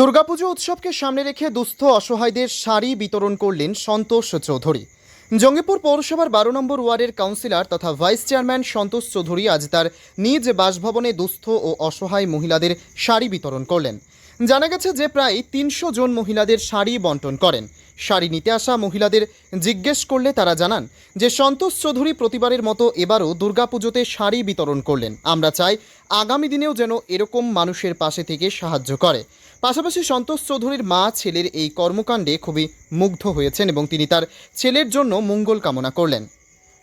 দুর্গাপুজো উৎসবকে সামনে রেখে দুস্থ অসহায়দের শাড়ি বিতরণ করলেন সন্তোষ চৌধুরী। জঙ্গিপুর পৌরসভার বারো নম্বর ওয়ার্ডের কাউন্সিলর তথা ভাইস চেয়ারম্যান সন্তোষ চৌধুরী আজ তার নিজ বাসভবনে দুস্থ ও অসহায় মহিলাদের শাড়ি বিতরণ করলেন। জানা গেছে যে প্রায় তিনশো জন মহিলাদের শাড়ি বন্টন করেন। শাড়ি নিতে আসা মহিলাদের জিজ্ঞেস করলে তারা জানান যে সন্তোষ চৌধুরী প্রতিবারের মতো এবারও দুর্গাপুজোতে শাড়ি বিতরণ করলেন। আমরা চাই আগামী দিনেও যেন এরকম মানুষের পাশে থেকে সাহায্য করে। পাশাপাশি সন্তোষ চৌধুরীর মা ছেলের এই কর্মকাণ্ডে খুবই মুগ্ধ হয়েছেন এবং তিনি তার ছেলের জন্য মঙ্গল কামনা করলেন।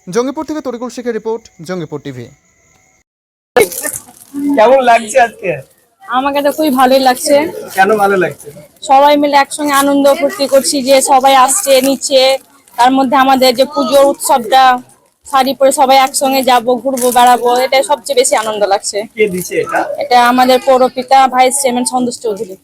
জঙ্গিপুর থেকে তরিকুল শেখের রিপোর্ট, জঙ্গিপুর টিভি। কেমন লাগছে আজকে? আমাকে তো খুবই ভালোই লাগছে। কেন ভালো লাগছে? সবাই মিলে একসঙ্গে আনন্দ ফুর্তি করছি যে সবাই আসছে নিচ্ছে। তার মধ্যে আমাদের যে পুজোর উৎসবটা শাড়ি পরে সবাই একসঙ্গে যাব ঘুরবো বেড়াবো এটা সবচেয়ে বেশি আনন্দ লাগছে। কে দিছে এটা? এটা আমাদের পৌরপিতা ভাইস চেয়ারম্যান সন্তোষ চৌধুরী।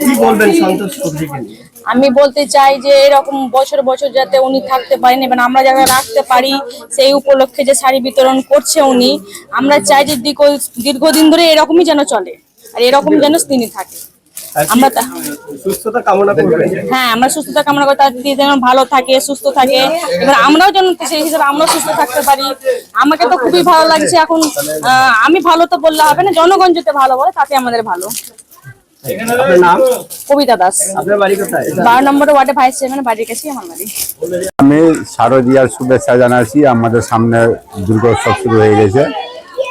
কি বলবেন সন্তোষ চৌধুরীকে আমি বলতে চাই যে এরকম বছর বছর যাতে উনি থাকতে পারেন এবং আমরা যাতে রাখতে পারি সেই উপলক্ষে যে শাড়ি বিতরণ করছে উনি আমরা চাই যে দীর্ঘ- দীর্ঘদিন ধরে এরকমই যেন চলে আর এরকম যেন তিনি থাকে। আমরা সুস্থতা কামনা করবেন। হ্যাঁ আমরা সুস্থতা কামনা করি তার দিয়ে যেন ভালো থাকে সুস্থ থাকে। এবার আমরাও যেন সেই হিসেবে আমরাও সুস্থ থাকতে পারি। আমাকে তো খুবই ভালো লাগছে এখন আহ, আমি ভালো তো বললে হবে না জনগণ যাতে ভালো বলে তাতে আমাদের ভালো। নাম? কবিতা দাস। আপনার বাড়ি কোথায়? বারো নম্বর ওয়ার্ডে ভাইস চেয়ারম্যান বাড়ির কাছেই আমার বাড়ি। আমি শারদীয়ার শুভেচ্ছা জানাচ্ছি আমাদের সামনে দুর্গা উৎসব শুরু হয়ে গেছে।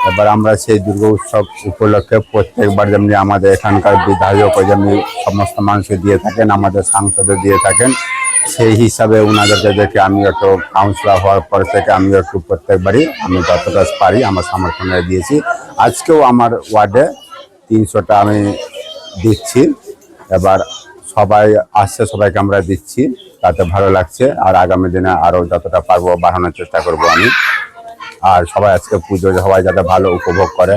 এবার আমরা সেই দুর্গা উৎসব উপলক্ষে প্রত্যেকবার যেমনি আমাদের এখানকার বিধায়ক যেমনি সমস্ত মানুষকে দিয়ে থাকেন, আমাদের সাংসদে দিয়ে থাকেন, সেই হিসাবে ওনাদেরকে দেখে আমি একটু কাউন্সিলর হওয়ার পর থেকে আমি একটু প্রত্যেকবারই আমি যতটা পারি আমার সমর্থনে দিয়েছি। আজকেও আমার ওয়ার্ডে তিনশোটা আমি দিচ্ছি। এবার সবাই আসছে, সবাইকে আমরা দিচ্ছি, তাতে ভালো লাগছে। আর আগামী দিনে আরও যতটা পারব বাড়ানোর চেষ্টা করব আমি। আর সবাই আজকে পুজো সবাই যাতে ভালো উপভোগ করে।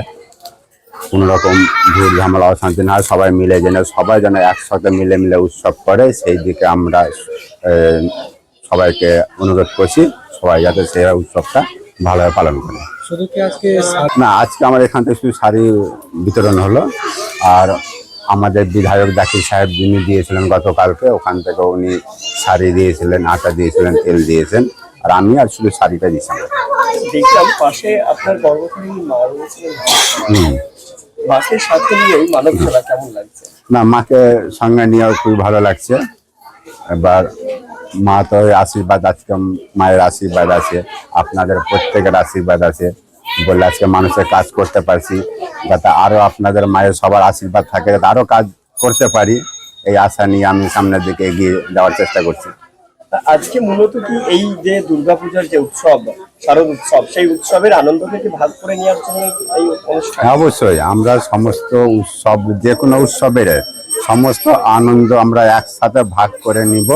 কোনো রকম ভিড় ঝামেলা অশান্তি না হয় সবাই মিলে যেন সবাই যেন একসাথে মিলে মিলে উৎসব করে সেই দিকে আমরা সবাইকে অনুরোধ করছি সবাই যাতে সেই উৎসবটা ভালোভাবে পালন করে। না আজকে আমার এখান থেকে শুধু শাড়ি বিতরণ হলো আর আমাদের বিধায়ক জাকির সাহেব যিনি দিয়েছিলেন গতকালকে ওখান থেকে উনি শাড়ি দিয়েছিলেন আটা দিয়েছিলেন তেল দিয়েছেন আর আমি আর শুধু শাড়িটা দিয়েছিলাম দেখলাম পাশে আপনার গর্ভধারী মা রয়েছিলেন সাথে নিয়েই মানব খেলা কেমন লাগছে? না মাকে সঙ্গে নিয়েও খুবই ভালো লাগছে। এবার মা তো আশীর্বাদ আজকে মায়ের আশীর্বাদ আছে আপনাদের প্রত্যেকের আশীর্বাদ আছে। বললে আজকে মানুষের কাজ করতে পারছি যাতে আরও আপনাদের মায়ের সবার আশীর্বাদ থাকে যাতে আরও কাজ করতে পারি। এই আশা নিয়ে আমি সামনের দিকে এগিয়ে যাওয়ার চেষ্টা করছি। আজকে মূলত কি এই যে দুর্গাপূজার যে উৎসব শারদ উৎসব সেই উৎসবের আনন্দকে কি ভাগ করে নেওয়ার জন্য এই অনুষ্ঠান? হ্যাঁ, অবশ্যই। আমরা সমস্ত উৎসব যে কোনো উৎসবের সমস্ত আনন্দ আমরা একসাথে ভাগ করে নিব।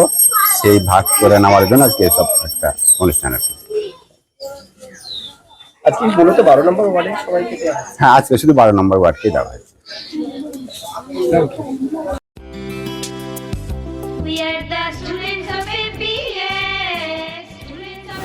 সেই ভাগ করে নেওয়ার জন্য আজকে এসব একটা অনুষ্ঠান আছে। আজকে মূলত বারো নম্বর ওয়ার্ডে সবাইকে হ্যাঁ আজকে শুধু বারো নম্বর ওয়ার্ডকেই দেওয়া হয়েছে। We are the. Students of